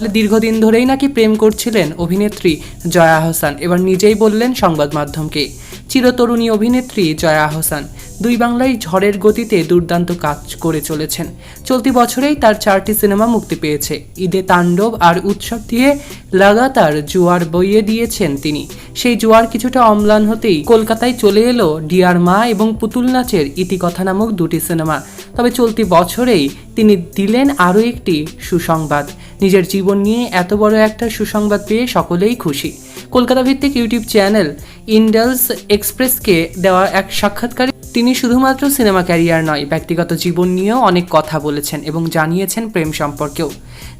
দীর্ঘদিন ধরেই নাকি প্রেম করছিলেন অভিনেত্রী জয়া আহসান এবার নিজেই বললেন সংবাদ মাধ্যমকে। চিরতরুণী অভিনেত্রী জয়া আহসান দুই বাংলায় ঝড়ের গতিতে দুর্দান্ত কাজ করে চলেছেন। চলতি বছরেই তার চারটি সিনেমা মুক্তি পেয়েছে। ঈদে তাণ্ডব আর উৎসব দিয়ে লাগাতার জোয়ার বইয়ে দিয়েছেন তিনি। সেই জোয়ার কিছুটা অম্লান হতেই কলকাতায় চলে এলো ডিয়ার মা এবং পুতুল নাচের ইতিকথা নামক দুটি সিনেমা। তবে চলতি বছরেই তিনি দিলেন আরও একটি সুসংবাদ। নিজের জীবন নিয়ে এত বড় একটা সুসংবাদ পেয়ে সকলেই খুশি। কলকাতা ভিত্তিক ইউটিউব চ্যানেল ইন্ডালস এক্সপ্রেসকে দেওয়া এক সাক্ষাৎকারে তিনি শুধুমাত্র সিনেমা ক্যারিয়ার নয়, ব্যক্তিগত জীবন নিয়েও অনেক কথা বলেছেন এবং জানিয়েছেন প্রেম সম্পর্কেও।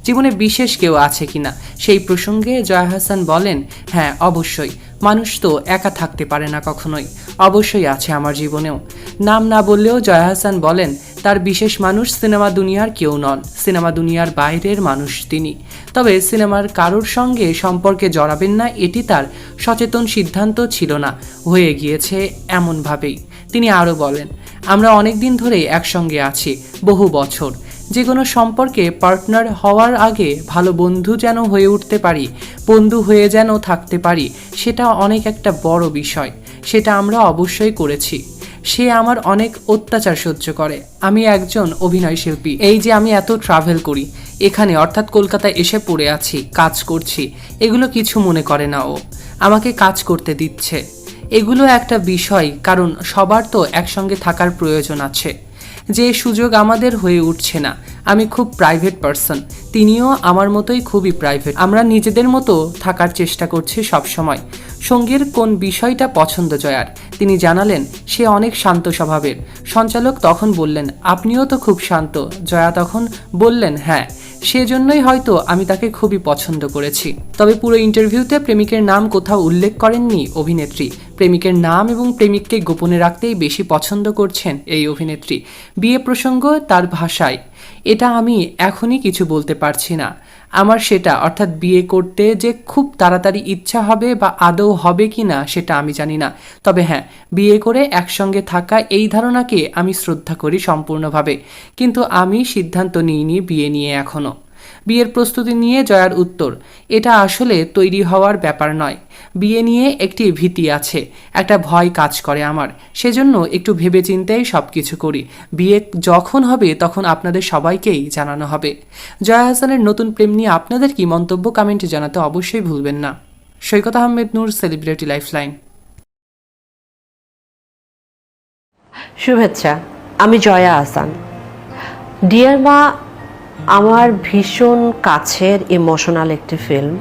জীবনে বিশেষ কেউ আছে কিনা, সেই প্রসঙ্গে জয়া হাসান বলেন হ্যাঁ অবশ্যই। মানুষ তো একা থাকতে পারে না কখনোই। অবশ্যই আছে আমার জীবনেও। নাম না বললেও জয়া হাসান বলেন তার বিশেষ মানুষ সিনেমা দুনিয়ার কেউ নন। সিনেমা দুনিয়ার বাইরের মানুষ তিনি। তবে সিনেমার কারোর সঙ্গে সম্পর্কে জড়াবেন না, এটি তার সচেতন সিদ্ধান্ত ছিল না। হয়ে গিয়েছে এমনভাবেই। তিনি আরও বলেন, আমরা অনেক দিন ধরেই একসঙ্গে আছি, বহু বছর। যে কোনো সম্পর্কে পার্টনার হওয়ার আগে ভালো বন্ধু যেন হয়ে উঠতে পারি, বন্ধু হয়ে যেন থাকতে পারি, সেটা অনেক একটা বড় বিষয়। সেটা আমরা অবশ্যই করেছি। সে আমার অনেক অত্যাচার সহ্য করে। আমি একজন অভিনয় শিল্পী। এই যে আমি এত ট্রাভেল করি, এখানে অর্থাৎ কলকাতায় এসে পড়ে আছি, কাজ করছি, এগুলো কিছু মনে করে না ও। আমাকে কাজ করতে দিচ্ছে। এগুলো একটা বিষয়, কারণ সবার তো একসঙ্গে থাকার প্রয়োজন আছে। যে সুযোগ আমাদের হয়ে উঠছে না। আমি খুব প্রাইভেট পারসন তিনিও আমার মতোই খুবই প্রাইভেট আমরা নিজেদের মতো থাকার চেষ্টা করছি সবসময়। সঙ্গীর কোন বিষয়টা পছন্দ জয়ার? তিনি জানালেন, সে অনেক শান্ত স্বভাবের। সঞ্চালক তখন বললেন, আপনিও তো খুব শান্ত। জয়া তখন বললেন হ্যাঁ। সেজন্যই হয়তো আমি তাকে খুবই পছন্দ করেছি। তবে পুরো ইন্টারভিউতে প্রেমিকের নাম কোথাও উল্লেখ করেননি অভিনেত্রী। প্রেমিকের নাম এবং প্রেমিককে গোপনে রাখতেই বেশি পছন্দ করছেন এই অভিনেত্রী। বিয়ে প্রসঙ্গ তার ভাষায়। এটা আমি এখনই কিছু বলতে পারছি না। আমার সেটা, অর্থাৎ বিয়ে করতে যে খুব তাড়াতাড়ি ইচ্ছা হবে বা আদৌ হবে কি না সেটা আমি জানি না। তবে হ্যাঁ বিয়ে করে একসঙ্গে থাকা এই ধারণাকে আমি শ্রদ্ধা করি সম্পূর্ণভাবে। কিন্তু আমি সিদ্ধান্ত নিইনি বিয়ে নিয়ে এখনও বিয়ের প্রস্তুতি নিয়ে জয়ার উত্তর, এটা আসলে তৈরি হওয়ার ব্যাপার নয়। বিয়ে নিয়ে একটি ভীতি আছে, একটা ভয় কাজ করে আমার। সেজন্য একটু ভেবেচিন্তেই সব কিছু করি। বিয়ে যখন হবে তখন আপনাদের সবাইকেই জানানো হবে। জয়া হাসানের নতুন প্রেম নিয়ে আপনাদের কি মন্তব্য কমেন্টে জানাতে অবশ্যই ভুলবেন না। Saikat Ahmed Noor, celebrity lifeline. শুভেচ্ছা, আমি জয়া আসান। ডিয়ার মা আমার ভীষণ কাছের ইমোশনাল একটি ফিল্ম